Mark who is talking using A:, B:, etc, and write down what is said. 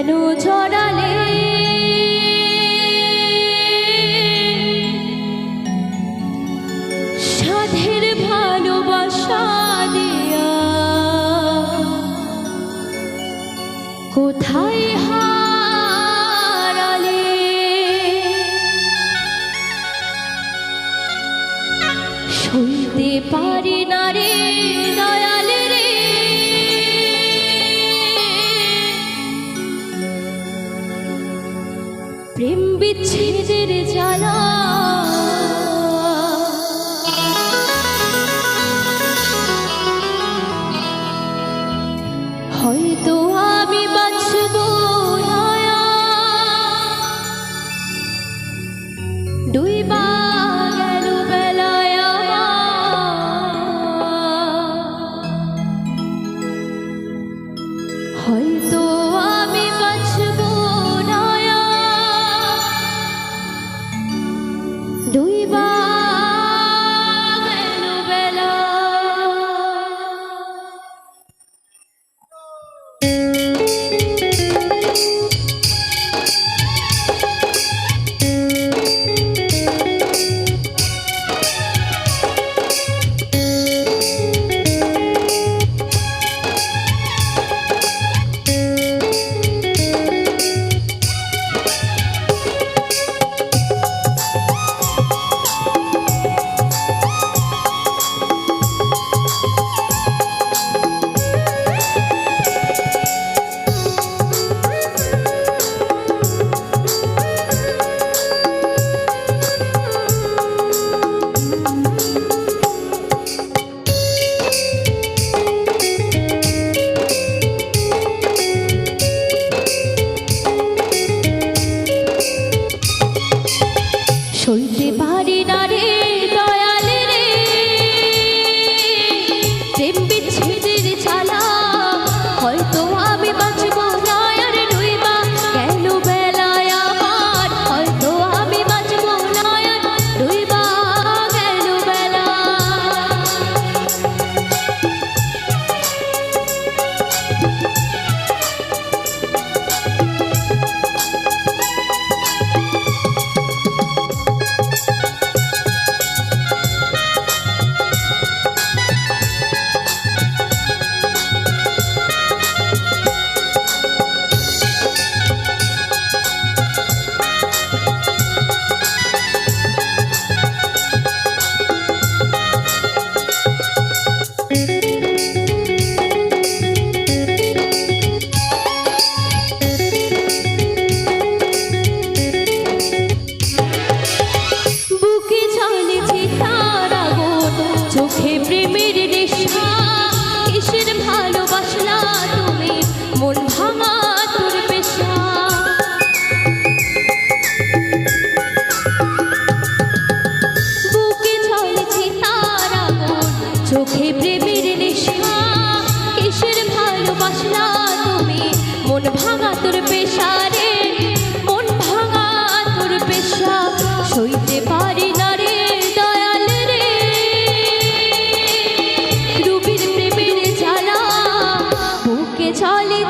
A: কেন ছড়ালে। সাধের ভালোবাসা দিয়া। কোথায় হারালে? শুনতে পারি না Jesus. চলে